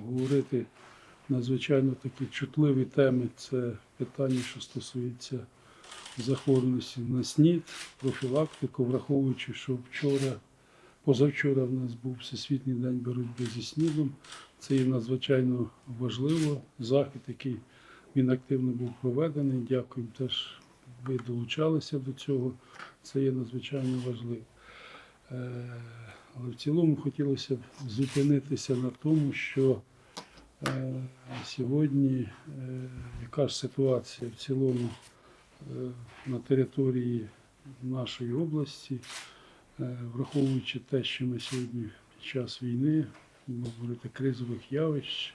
говорити надзвичайно такі чутливі теми. Це питання, що стосується захворюваності на СНІД, профілактику, враховуючи, що вчора, позавчора в нас був Всесвітній день боротьби зі СНІДом. Це є надзвичайно важливо. Захід, який він активно був проведений. Дякуємо теж. Ви долучалися до цього. Це є надзвичайно важливо. Але в цілому хотілося б зупинитися на тому, що е, сьогодні е, яка ж ситуація в цілому е, на території нашої області, е, враховуючи те, що ми сьогодні під час війни, говорити, кризових явищ,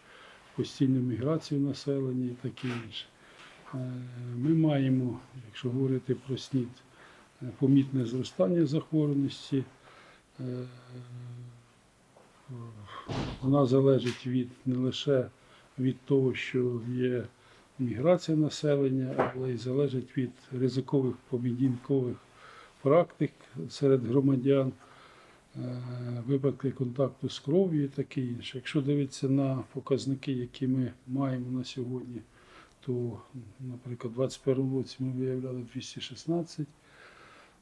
постійну міграцію населення і таке інше. Ми маємо, якщо говорити про СНІД, помітне зростання захворюваності. Е, Вона залежить від не лише від того, що є міграція населення, але й залежить від ризикових поведінкових практик серед громадян, е, випадки контакту з кров'ю і таке інше. Якщо дивитися на показники, які ми маємо на сьогодні, то, наприклад, у 2021 році ми виявляли 216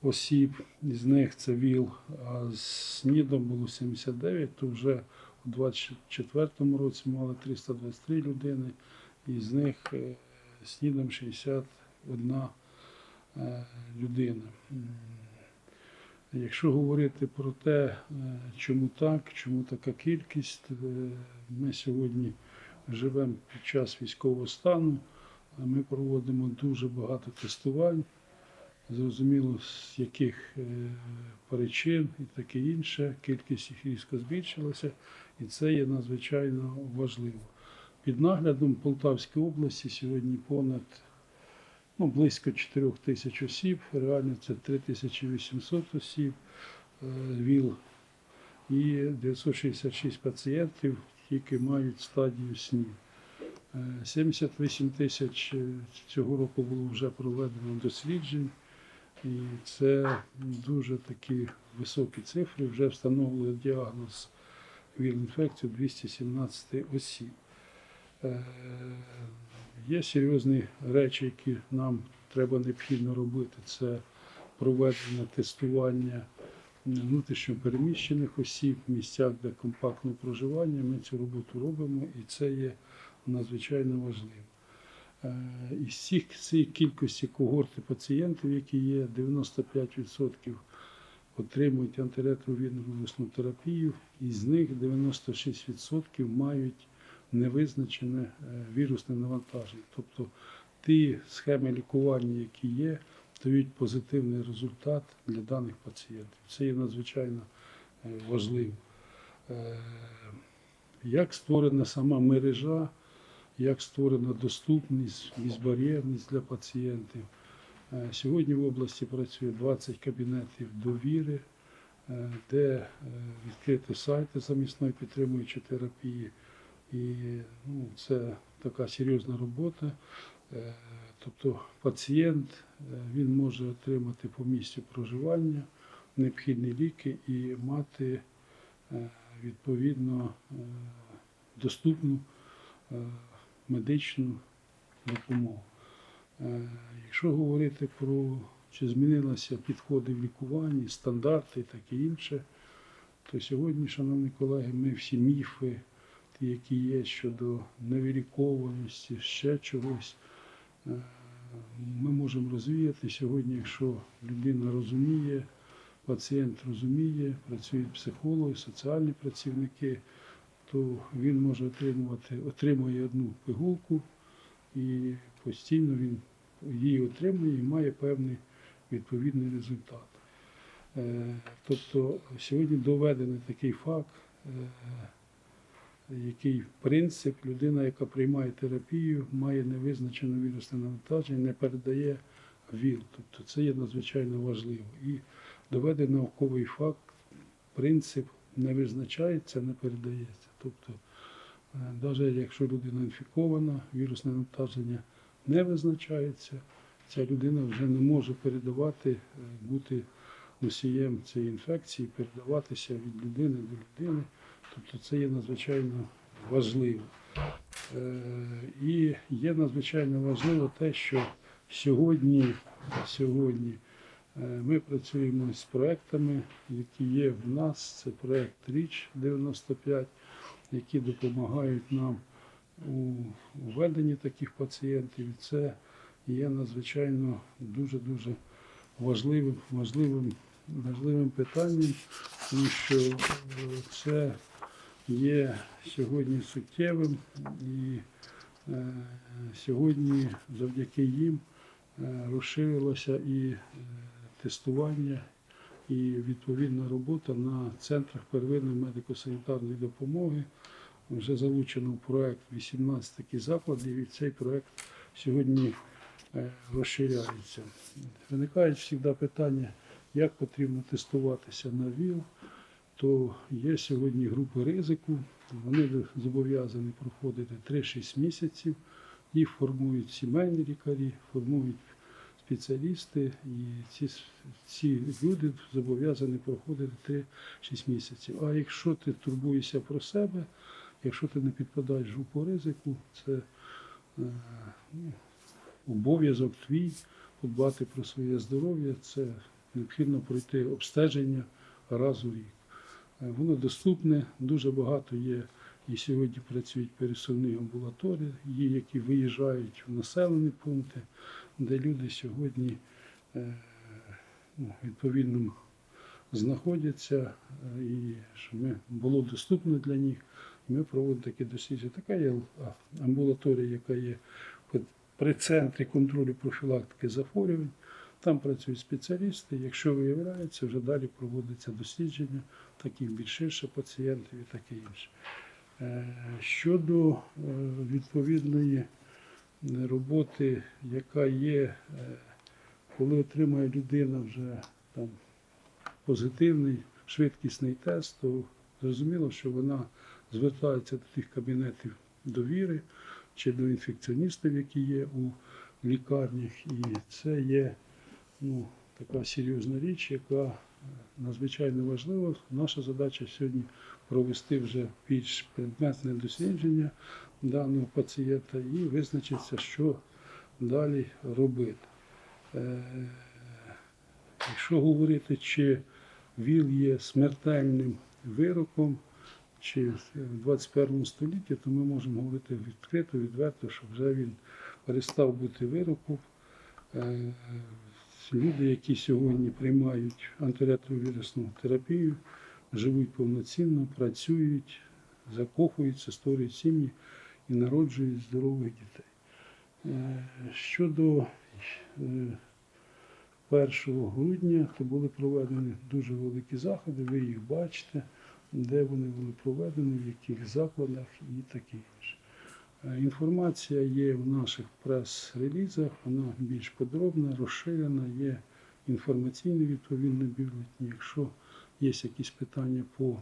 осіб, із них це ВІЛ, а з СНІДом було 79, то вже у 2024 році мали 323 людини, і з них е, СНІДом 61 е, людина. Якщо говорити про те, е, чому так, чому така кількість, ми сьогодні живемо під час військового стану, ми проводимо дуже багато тестувань, зрозуміло, з яких е, причин і таке інше, кількість їх різко збільшилася, і це є надзвичайно важливо. Під наглядом Полтавської області сьогодні понад ну, близько 4 тисяч осіб, реально це 3800 осіб, е, ВІЛ і 966 пацієнтів, які мають стадію СНІД. Е, 78 тисяч е, цього року було вже проведено досліджень, і це дуже такі високі цифри. Вже встановили діагноз ВІЛ-інфекцію 217 осіб. Е, Є серйозні речі, які нам треба необхідно робити. Це проведення тестування внутрішньо переміщених осіб в місцях, де компактне проживання. Ми цю роботу робимо, і це є надзвичайно важливо. Е, Із цих цієї кількості когорти пацієнтів, які є, 95% отримують антиретровірусну терапію, і з них 96% мають невизначене е, вірусне навантаження. Тобто ті схеми лікування, які є, дають позитивний результат для даних пацієнтів. Це є надзвичайно е, важливо. Е, Як створена сама мережа, як створена доступність, безбар'єрність для пацієнтів. Е, Сьогодні в області працює 20 кабінетів довіри, е, де е, відкриті сайти замісної підтримуючої терапії. І ну, це така серйозна робота. Тобто пацієнт він може отримати по місцю проживання необхідні ліки і мати відповідно доступну медичну допомогу. Е, Якщо говорити про чи змінилися підходи в лікуванні, стандарти і таке інше, то сьогодні, шановні колеги, ми всі міфи, ті, які є щодо невилікованості, ще чогось, е, ми можемо розвіяти сьогодні, якщо людина розуміє, пацієнт розуміє, працюють психологи, соціальні працівники, то він може отримувати, отримує одну пигулку і постійно він її отримує і має певний відповідний результат. Е, Тобто сьогодні доведений такий факт, е, який принцип людина, яка приймає терапію, має невизначене вірусне навантаження, не передає ВІЛ. Тобто це є надзвичайно важливо. І доведений науковий факт, принцип не визначається, не передається. Тобто, навіть якщо людина інфікована, вірусне навантаження не визначається, ця людина вже не може передавати, е, бути носієм цієї інфекції, передаватися від людини до людини. Тобто це є надзвичайно важливо. Е, І є надзвичайно важливо те, що сьогодні, сьогодні е, ми працюємо з проектами, які є в нас. Це проект Річ 95, які допомагають нам у введенні таких пацієнтів. І це є надзвичайно дуже-дуже важливим, важливим, важливим питанням, тому що е, це є сьогодні суттєвим і е, сьогодні завдяки їм е, розширилося і тестування, і відповідна робота на центрах первинної медико-санітарної допомоги. Вже залучено в проект 18 таких закладів, і цей проект сьогодні е, розширяється. Виникають завжди питання, як потрібно тестуватися на ВІЛ, то є сьогодні групи ризику, вони зобов'язані проходити 3-6 місяців, їх формують сімейні лікарі, формують спеціалісти, і ці, ці люди зобов'язані проходити 3-6 місяців. А якщо ти турбуєшся про себе, якщо ти не підпадаєш в групу ризику, це е, обов'язок твій подбати про своє здоров'я, це необхідно пройти обстеження раз у рік. Е, Воно доступне, дуже багато є. І сьогодні працюють пересувні амбулаторії, які виїжджають в населені пункти, де люди сьогодні е, ну, відповідно знаходяться, е, і щоб ми, було доступно для них. Ми проводимо такі дослідження. Така є амбулаторія, яка є при- центрі контролю профілактики захворювань. Там працюють спеціалісти. Якщо виявляється, вже далі проводиться дослідження таких більш ширше пацієнтів і таке інше. Е, Щодо відповідної роботи, яка є, е, коли отримає людина вже там позитивний швидкісний тест, то зрозуміло, що вона звертається до тих кабінетів довіри чи до інфекціоністів, які є у лікарнях. І це є ну, така серйозна річ, яка е, надзвичайно важлива. Наша задача сьогодні провести вже більш предметне дослідження даного пацієнта і визначитися, що далі робити. Е, Якщо говорити, чи ВІЛ є смертельним вироком, чи в 21 столітті, то ми можемо говорити відкрито, відверто, що вже він перестав бути вироком. Е, Люди, які сьогодні приймають антиретровірусну терапію, живуть повноцінно, працюють, закохуються, створюють сім'ї і народжують здорових дітей. Е, Щодо е, 1 грудня, то були проведені дуже великі заходи, ви їх бачите, де вони були проведені, в яких закладах і таке інше. Е, Інформація є в наших прес-релізах, вона більш подробна, розширена, є інформаційний відповідний бюлетень. Якщо є якісь питання по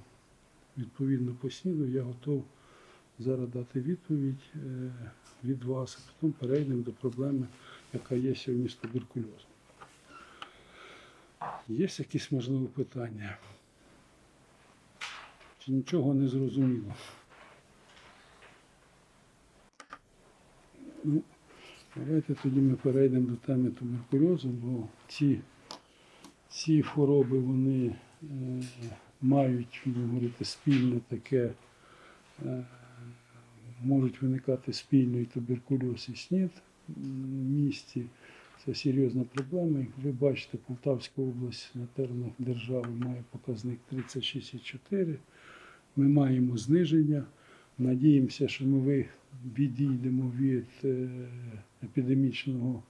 відповідно по СНІДу, я готов зараз дати відповідь е, від вас, а потім перейдемо до проблеми, яка є сьогодні з туберкульозом. Є якісь можливі питання? Чи нічого не зрозуміло? Ну, давайте тоді ми перейдемо до теми туберкульозу, бо ці, ці хвороби вони е, мають, будемо говорити, спільне таке, е, можуть виникати спільно і туберкульоз, і СНІД в місті. Це серйозна проблема. Ви бачите, Полтавська область на теренах держави має показник 36,4. Ми маємо зниження. Надіємося, що ми відійдемо від е, епідемічного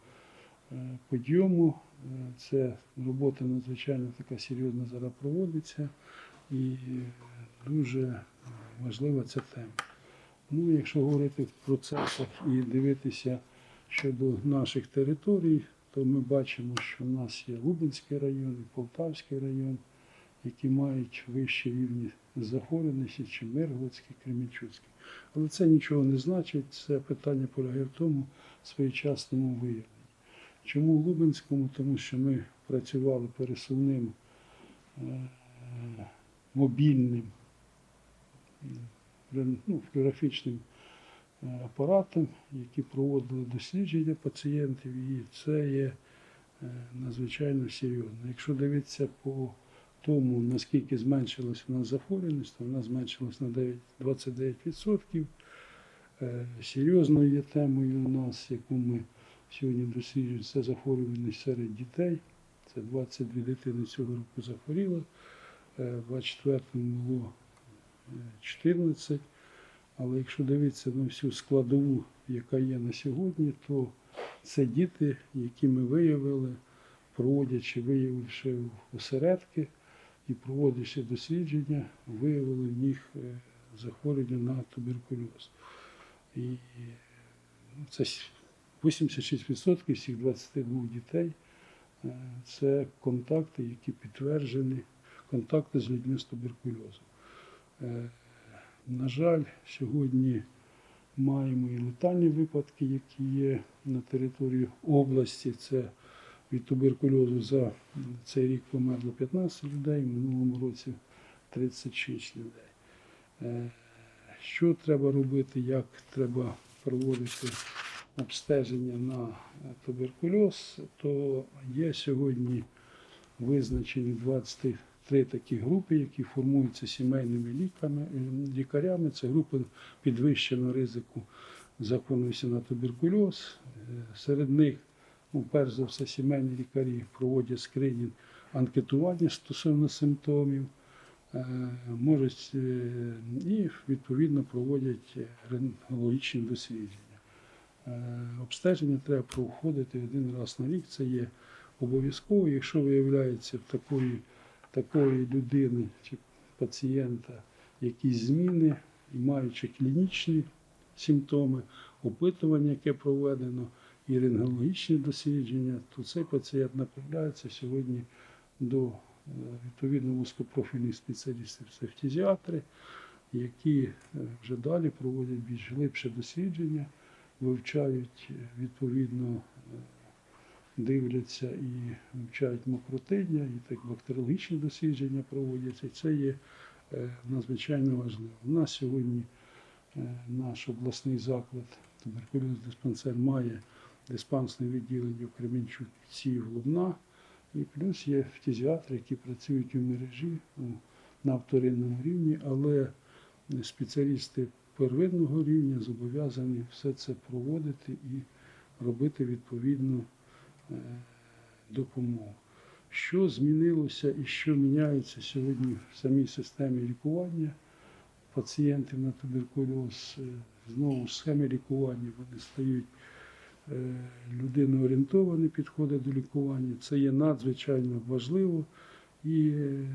е, підйому. Е, Це робота надзвичайно така серйозна зараз проводиться і дуже важлива ця тема. Ну, якщо говорити в процесах і дивитися щодо наших територій, то ми бачимо, що в нас є Лубенський район і Полтавський район, які мають вищі рівні захворюваності, чи Миргородський, Кремінчуцький. Але це нічого не значить. Це питання полягає в тому своєчасному виявленні. Чому в Лубенському? Тому що ми працювали пересувним е, мобільним ну, флюорографічним е, апаратом, які проводили дослідження пацієнтів, і це є е, надзвичайно серйозно. Якщо дивитися по тому, наскільки зменшилась у нас захворюваність, то вона зменшилась на 9, 29%. Е, Серйозною є темою у нас, яку ми сьогодні досліджуємо, це захворюваність серед дітей. Це 22 дитини цього року захворіли. Е, В 24-му було 14. Але якщо дивитися на всю складову, яка є на сьогодні, то це діти, які ми виявили, проводячи, виявивши осередки і проводячи дослідження, виявили в них е, захворювання на туберкульоз. І ну, це 86% всіх 22 дітей е, це контакти, які підтверджені, контакти з людьми з туберкульозом. Е, На жаль, сьогодні маємо і летальні випадки, які є на території області. Це від туберкульозу за цей рік померло 15 людей, в минулому році 36 людей. Е, Що треба робити, як треба проводити обстеження на туберкульоз, то є сьогодні визначені 23 такі групи, які формуються сімейними е, лікарями. Це групи підвищеного ризику захворювання на туберкульоз. Е, Серед них, ну, перш за все, сімейні лікарі проводять скринінг анкетування стосовно симптомів. Е, Можуть і відповідно проводять рентгенологічні дослідження. Обстеження треба проходити один раз на рік. Це є обов'язково. Якщо виявляється в такої, такої людини чи пацієнта якісь зміни, маючи клінічні симптоми, опитування, яке проведено, і рентгенологічні дослідження, то цей пацієнт направляється сьогодні до е, відповідно вузькопрофільних спеціалістів, це фтизіатри, які е, вже далі проводять більш глибше дослідження, вивчають е, відповідно, дивляться і вивчають мокротиння, і так бактеріологічні дослідження проводяться. І це є е, надзвичайно важливо. У нас сьогодні е, наш обласний заклад, туберкульозний диспансер, має диспансне відділення в Кременчуці Лубна. І плюс є фтизіатри, які працюють у мережі на вторинному рівні, але спеціалісти первинного рівня зобов'язані все це проводити і робити відповідну е, допомогу. Що змінилося і що міняється сьогодні в самій системі лікування пацієнтів на туберкульоз? Е, Знову схеми лікування вони стають е, людиноорієнтовані підходи до лікування. Це є надзвичайно важливо. І е,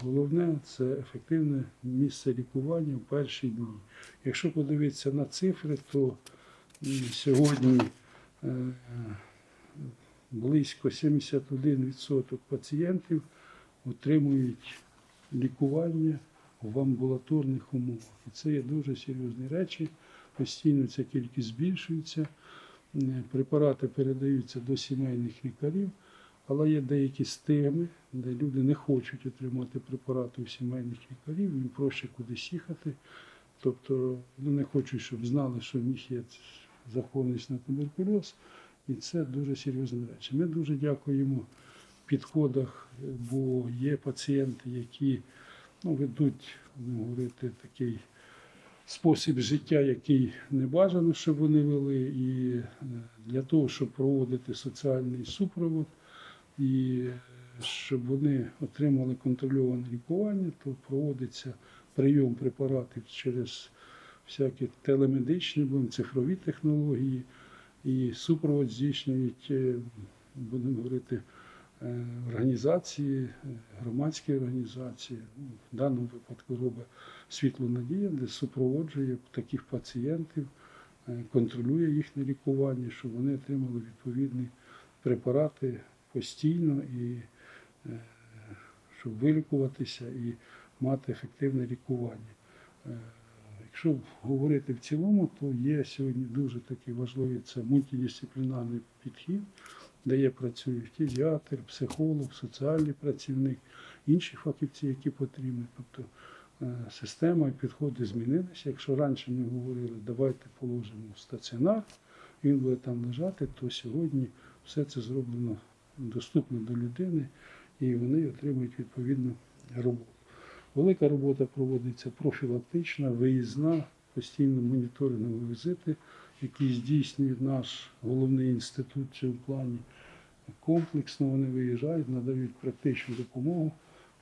головне це ефективне місце лікування в перші дні. Якщо подивитися на цифри, то сьогодні е, близько 71% пацієнтів отримують лікування в амбулаторних умовах. І це є дуже серйозні речі. Постійно ця кількість збільшується. Е, Препарати передаються до сімейних лікарів, але є деякі стигми, де люди не хочуть отримати препарати у сімейних лікарів, їм проще кудись їхати. Тобто вони не хочуть, щоб знали, що в них є захворюваність на туберкульоз, і це дуже серйозні речі. Ми дуже дякуємо підходах, бо є пацієнти, які ну, ведуть, будемо говорити, такий спосіб життя, який не бажано, щоб вони вели, і е, для того, щоб проводити соціальний супровод, і е, щоб вони отримали контрольоване лікування, то проводиться прийом препаратів через всякі телемедичні, цифрові технології, і супровод здійснюють, е, будемо говорити, е, організації, громадські організації. В даному випадку робить світло надія, де супроводжує таких пацієнтів, е, контролює їхнє лікування, щоб вони отримали відповідні препарати постійно і щоб вилікуватися і мати ефективне лікування. Якщо говорити в цілому, то є сьогодні дуже такий важливий це мультидисциплінарний підхід, де є працює фтизіатр, психолог, соціальний працівник, інші фахівці, які потрібні. Тобто е, система і підходи змінилися. Якщо раніше ми говорили, давайте положимо в стаціонар, він буде там лежати, то сьогодні все це зроблено доступно до людини і вони отримують відповідну роботу. Велика робота проводиться профілактична, виїзна, постійно моніторингові візити, які здійснює наш головний інститут в цьому плані. Комплексно вони виїжджають, надають практичну допомогу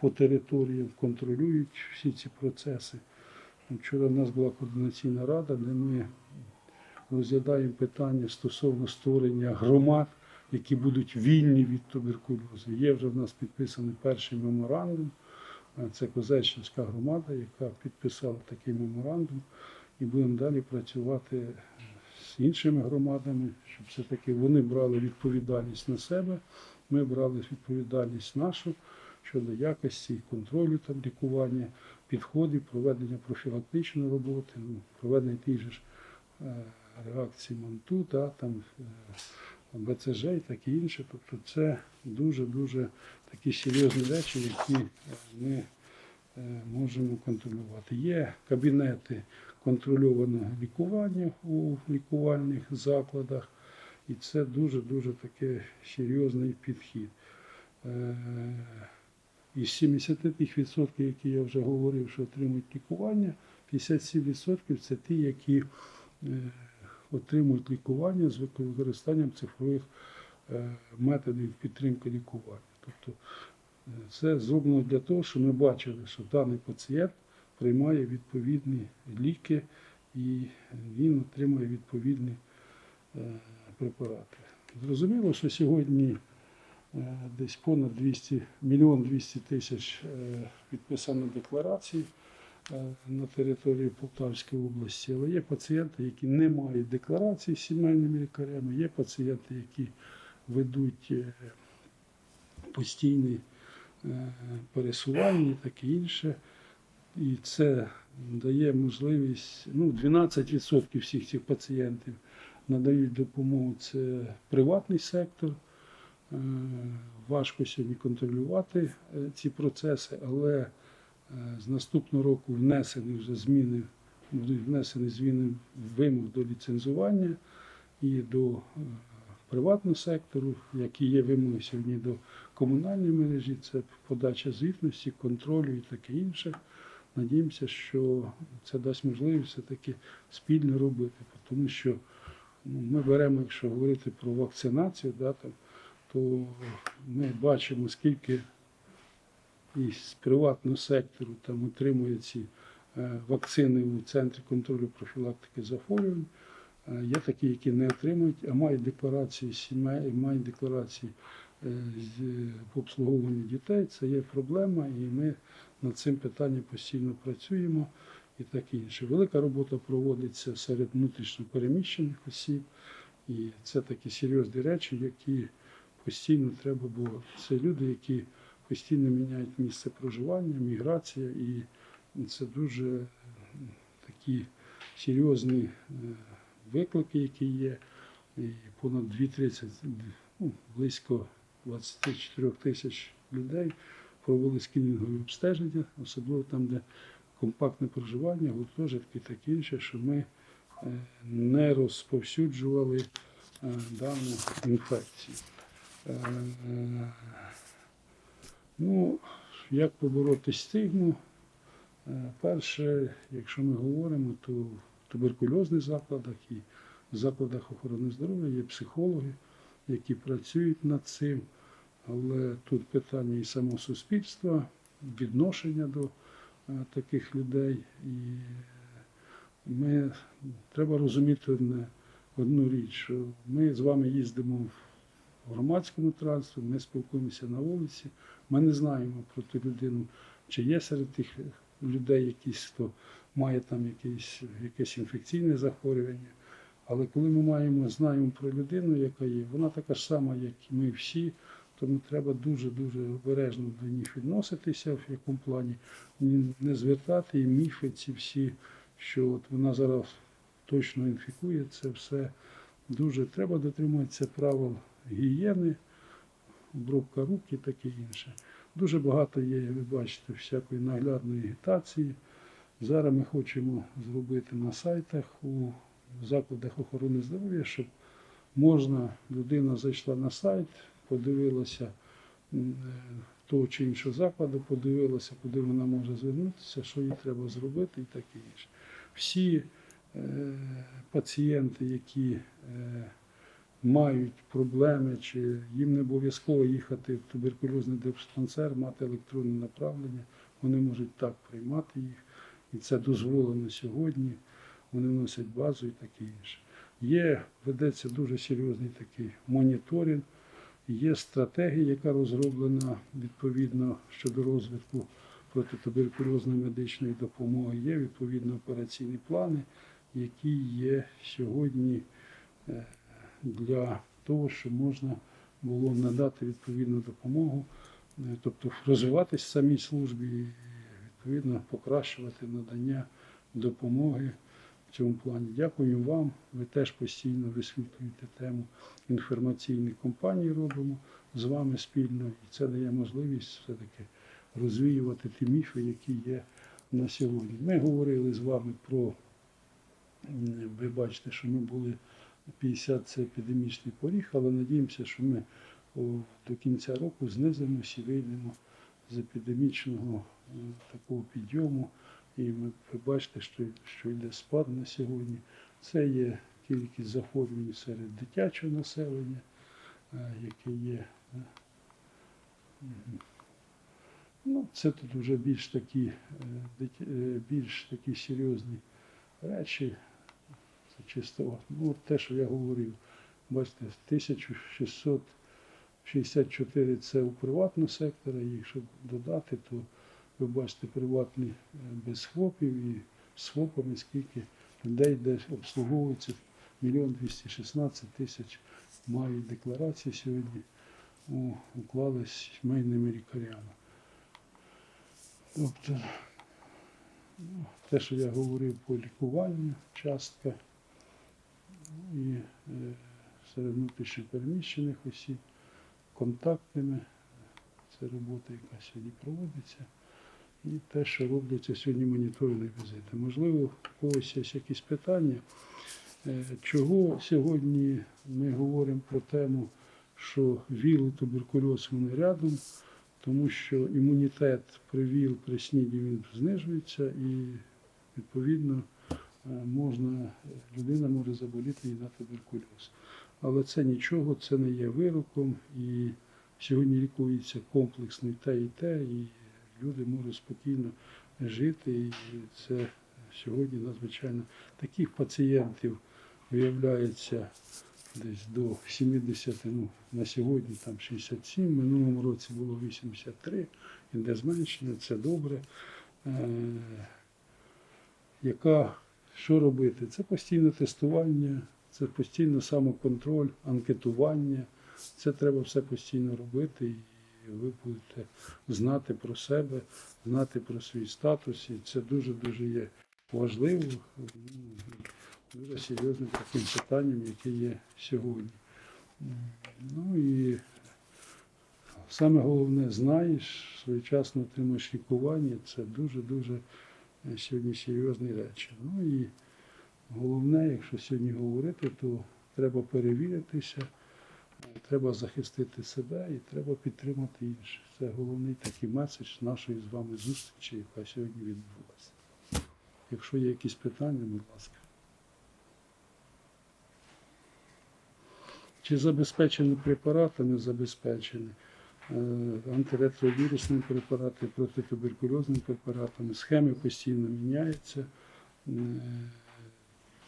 по територіям, контролюють всі ці процеси. Вчора в нас була координаційна рада, де ми розглядаємо питання стосовно створення громад, які будуть вільні від туберкульозу. Є вже в нас підписаний перший меморандум. Це Козельщинська громада, яка підписала такий меморандум, і будемо далі працювати з іншими громадами, щоб все-таки вони брали відповідальність на себе. Ми брали відповідальність нашу щодо якості контролю там лікування, підходів, проведення профілактичної роботи, ну, проведення же ж е, реакцій МАНТУ, да, там, е, БЦЖ і таке інше. Тобто це дуже-дуже такі серйозні речі, які е, ми е, можемо контролювати. Є кабінети контрольованого лікування у лікувальних закладах, і це дуже-дуже такий серйозний підхід. Е, Із 70%, які я вже говорив, що отримують лікування, 57% це ті, які отримують лікування з використанням цифрових е, методів підтримки лікування. Тобто е, це зроблено для того, щоб ми бачили, що даний пацієнт приймає відповідні ліки і він отримує відповідні е, препарати. Зрозуміло, що сьогодні десь понад 200, мільйон 200 тисяч підписано декларацій на території Полтавської області, але є пацієнти, які не мають декларацій з сімейними лікарями, є пацієнти, які ведуть е, постійне е, пересування і таке інше. І це дає можливість, ну, 12% всіх цих пацієнтів надають допомогу. Це приватний сектор. Е, Важко сьогодні контролювати е, ці процеси, але е, з наступного року внесені вже зміни, будуть внесені зміни вимог до ліцензування і до е, приватного сектору, які є вимоги сьогодні до комунальної мережі, це подача звітності, контролю і таке інше. Надіємося, що це дасть можливість все-таки спільно робити, тому що ну, ми беремо, якщо говорити про вакцинацію, да, там, то ми бачимо, скільки із приватного сектору там отримує ці е, вакцини у центрі контролю профілактики захворювань. Е, Є такі, які не отримують, а мають декларації сімей, мають декларації е, з по обслуговуванню дітей. Це є проблема, і ми над цим питанням постійно працюємо і таке інше. Велика робота проводиться серед внутрішньо переміщених осіб, і це такі серйозні речі, які постійно треба, бо це люди, які постійно міняють місце проживання, міграція, і це дуже такі серйозні е, виклики, які є. І понад 2-30, ну, близько 24 тисяч людей провели скринінгові обстеження, особливо там, де компактне проживання, гуртожитки і таке інше, що ми е, не розповсюджували е, дану інфекцію. Ну, як побороти стигму? Е, Перше, якщо ми говоримо, то в туберкульозних закладах і в закладах охорони здоров'я є психологи, які працюють над цим. Але тут питання і самого суспільства, відношення до е, таких людей. І ми треба розуміти одне, одну річ, що ми з вами їздимо в громадському транспорті, ми спілкуємося на вулиці, ми не знаємо про ту людину, чи є серед тих людей якісь, хто має там якесь, якесь інфекційне захворювання. Але коли ми маємо, знаємо про людину, яка є, вона така ж сама, як і ми всі, тому треба дуже-дуже обережно до них відноситися, в якому плані не звертати і міфи ці всі, що от вона зараз точно інфікує, це все дуже треба дотримуватися правил гігієни, обробка рук і таке інше. Дуже багато є, ви бачите, всякої наглядної агітації. Зараз ми хочемо зробити на сайтах у закладах охорони здоров'я, щоб можна, людина зайшла на сайт, подивилася е, того чи іншого закладу, подивилася, куди вона може звернутися, що їй треба зробити і таке інше. Всі е, пацієнти, які е, мають проблеми, чи їм не обов'язково їхати в туберкульозний диспансер, мати електронне направлення, вони можуть так приймати їх. І це дозволено сьогодні. Вони вносять базу і таке інше. Є, ведеться дуже серйозний такий моніторинг, є стратегія, яка розроблена відповідно щодо розвитку протитуберкульозної медичної допомоги. Є відповідно операційні плани, які є сьогодні е, для того, щоб можна було надати відповідну допомогу, е, тобто розвиватись в самій службі і відповідно покращувати надання допомоги в цьому плані. Дякую вам. Ви теж постійно висвітлюєте тему інформаційних компаній. Робимо з вами спільно, і це дає можливість все-таки розвіювати ті міфи, які є на сьогодні. Ми говорили з вами про, ви бачите, що ми були 50 це епідемічний поріг, але надіємося, що ми до кінця року знизимося і вийдемо з епідемічного е, такого підйому. І ми ви бачите, що, що йде спад на сьогодні. Це є кількість захворювань серед дитячого населення, е, яке є. е. Ну, це тут вже більш такі, більш такі серйозні речі. Це чисто ну, те, що я говорив. Бачите, 1664 це у приватного сектора, і якщо додати, то ви бачите приватний е, без ФОПів і з ФОПами, скільки людей де обслуговується, мільйон 216 тисяч мають декларації сьогодні, у, уклались сімейними лікарями. Тобто, ну, те, що я говорив по лікуванню, частка і е, серед внутрішньопереміщених осіб, контактними, це робота, яка сьогодні проводиться. І те, що робляться сьогодні моніторингові візити. Можливо, у когось є якісь питання. Е, Чого сьогодні ми говоримо про тему, що ВІЛ і туберкульоз вони рядом, тому що імунітет при ВІЛ, при СНІДі він знижується і відповідно можна, людина може заболіти і на туберкульоз. Але це нічого, це не є вироком і сьогодні лікується комплексно і те, і те, і люди можуть спокійно жити. І це сьогодні надзвичайно таких пацієнтів виявляється десь до 70, ну на сьогодні там 67, в минулому році було 83, іде зменшення, це добре. Е, яка, що робити? Це постійне тестування, це постійно самоконтроль, анкетування. Це треба все постійно робити, і ви будете знати про себе, знати про свій статус. І це дуже-дуже є важливо, дуже серйозним таким питанням, яке є сьогодні. Ну і саме головне, знаєш, своєчасно отримуєш лікування, це дуже-дуже сьогодні серйозні речі. Ну і головне, якщо сьогодні говорити, то треба перевіритися, треба захистити себе і треба підтримати інших. Це головний такий меседж нашої з вами зустрічі, яка сьогодні відбулася. Якщо є якісь питання, будь ласка. Чи забезпечені препаратами забезпечені? Е, Антиретровірусними препаратами, протитуберкульозними препаратами. Схеми постійно міняються. Е,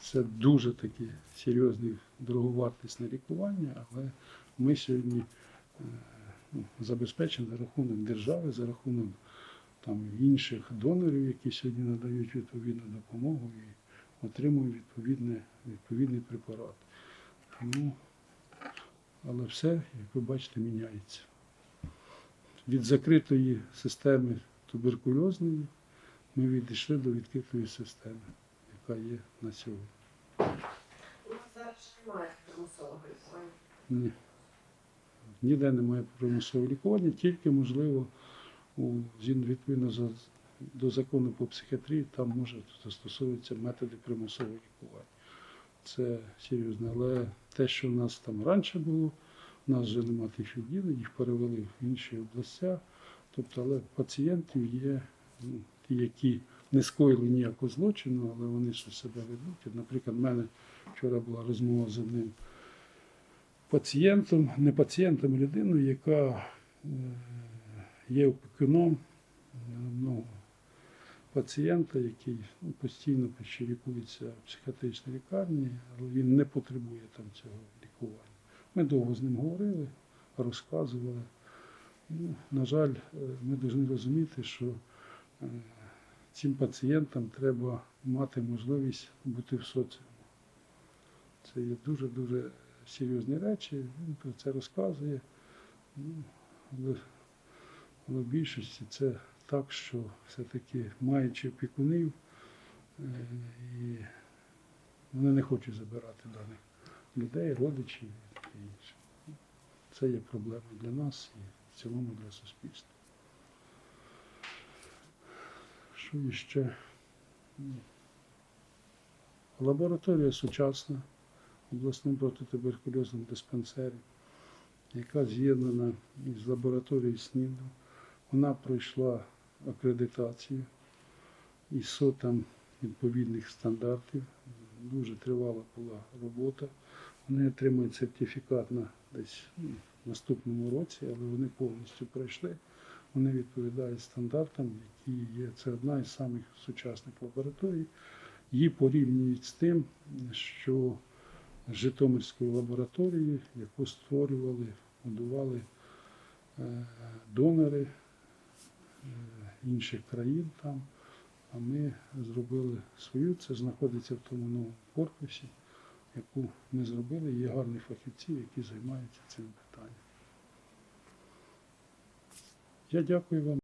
Це дуже таке серйозне дороговартісне лікування, але ми сьогодні е, ну, забезпечені за рахунок держави, за рахунок там, інших донорів, які сьогодні надають відповідну допомогу і отримують відповідне, відповідний препарат. Тому, але все, як ви бачите, міняється. Від закритої системи туберкульозної ми відійшли до відкритої системи, яка є на сьогодні. У нас зараз немає примусового лікування. Ні. Ніде немає примусового лікування, тільки можливо у відповідно до закону по психіатрії там може застосовуватися методи примусового лікування. Це серйозно. Але те, що в нас там раніше було, у нас вже немає тих відділень, їх перевели в інші області. Тобто, але пацієнтів є, ну, ті, які не скоїли ніякого злочину, але вони ще себе ведуть. Наприклад, в мене вчора була розмова з одним пацієнтом, не пацієнтом, а людиною, яка е, є опікуном одного пацієнта, який ну, постійно лікується в психіатричній лікарні, але він не потребує там цього лікування. Ми довго з ним говорили, розказували. Ну, на жаль, е, ми повинні розуміти, що е, цим пацієнтам треба мати можливість бути в соціумі. Це є дуже-дуже серйозні речі, він про це розказує. Ну, але, але в більшості це так, що все-таки маючи опікунів, е, і вони не хочуть забирати даних людей, родичів і інше. Це є проблема для нас і в цілому для суспільства. Що іще? Лабораторія сучасна в обласному протитуберкульозному диспансері, яка з'єднана із лабораторією СНІДу. Вона пройшла акредитацію ІСО там відповідних стандартів. Дуже тривала була робота. Вони отримують сертифікат на десь в наступному році, але вони повністю пройшли. Вони відповідають стандартам, які є. Це одна із самих сучасних лабораторій. Її порівнюють з тим, що з Житомирською лабораторією, яку створювали, будували е, донори е, інших країн там. А ми зробили свою, це знаходиться в тому новому корпусі, яку ми зробили. Є гарні фахівці, які займаються цим питанням. Я дякую вам.